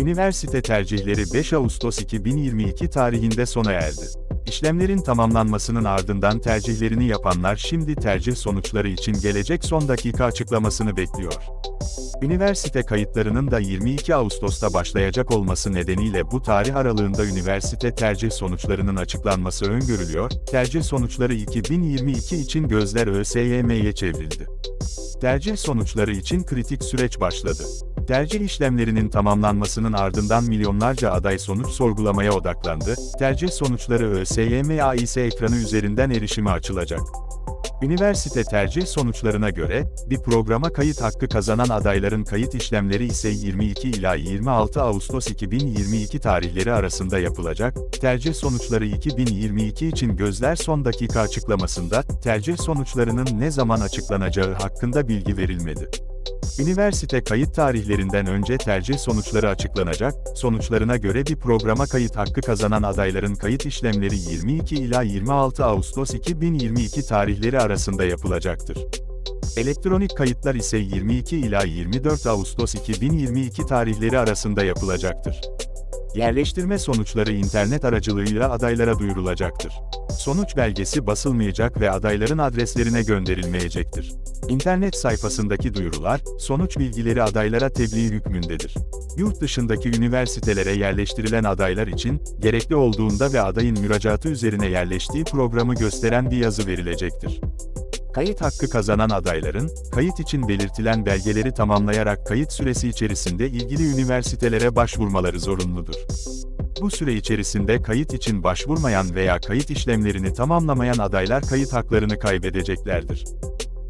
Üniversite tercihleri 5 Ağustos 2022 tarihinde sona erdi. İşlemlerin tamamlanmasının ardından tercihlerini yapanlar şimdi tercih sonuçları için gelecek son dakika açıklamasını bekliyor. Üniversite kayıtlarının da 22 Ağustos'ta başlayacak olması nedeniyle bu tarih aralığında üniversite tercih sonuçlarının açıklanması öngörülüyor, tercih sonuçları 2022 için gözler ÖSYM'ye çevrildi. Tercih sonuçları için kritik süreç başladı. Tercih işlemlerinin tamamlanmasının ardından milyonlarca aday sonuç sorgulamaya odaklandı. Tercih sonuçları ÖSYM AİS ekranı üzerinden erişime açılacak. Üniversite tercih sonuçlarına göre, bir programa kayıt hakkı kazanan adayların kayıt işlemleri ise 22 ila 26 Ağustos 2022 tarihleri arasında yapılacak. Tercih sonuçları 2022 için gözler son dakika açıklamasında, tercih sonuçlarının ne zaman açıklanacağı hakkında bilgi verilmedi. Üniversite kayıt tarihlerinden önce tercih sonuçları açıklanacak, sonuçlarına göre bir programa kayıt hakkı kazanan adayların kayıt işlemleri 22 ila 26 Ağustos 2022 tarihleri arasında yapılacaktır. Elektronik kayıtlar ise 22 ila 24 Ağustos 2022 tarihleri arasında yapılacaktır. Yerleştirme sonuçları internet aracılığıyla adaylara duyurulacaktır. Sonuç belgesi basılmayacak ve adayların adreslerine gönderilmeyecektir. İnternet sayfasındaki duyurular, sonuç bilgileri adaylara tebliğ hükmündedir. Yurt dışındaki üniversitelere yerleştirilen adaylar için, gerekli olduğunda ve adayın müracaatı üzerine yerleştiği programı gösteren bir yazı verilecektir. Kayıt hakkı kazanan adayların, kayıt için belirtilen belgeleri tamamlayarak kayıt süresi içerisinde ilgili üniversitelere başvurmaları zorunludur. Bu süre içerisinde kayıt için başvurmayan veya kayıt işlemlerini tamamlamayan adaylar kayıt haklarını kaybedeceklerdir.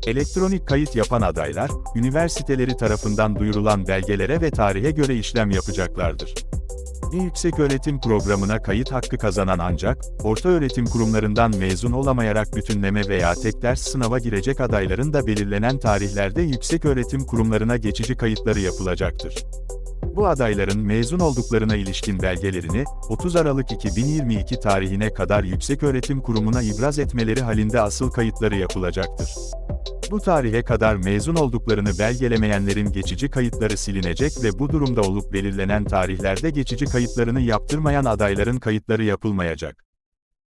Elektronik kayıt yapan adaylar, üniversiteleri tarafından duyurulan belgelere ve tarihe göre işlem yapacaklardır. Yükseköğretim programına kayıt hakkı kazanan ancak, orta öğretim kurumlarından mezun olamayarak bütünleme veya tek ders sınava girecek adayların da belirlenen tarihlerde yükseköğretim kurumlarına geçici kayıtları yapılacaktır. Bu adayların mezun olduklarına ilişkin belgelerini, 30 Aralık 2022 tarihine kadar yükseköğretim kurumuna ibraz etmeleri halinde asıl kayıtları yapılacaktır. Bu tarihe kadar mezun olduklarını belgelemeyenlerin geçici kayıtları silinecek ve bu durumda olup belirlenen tarihlerde geçici kayıtlarını yaptırmayan adayların kayıtları yapılmayacak.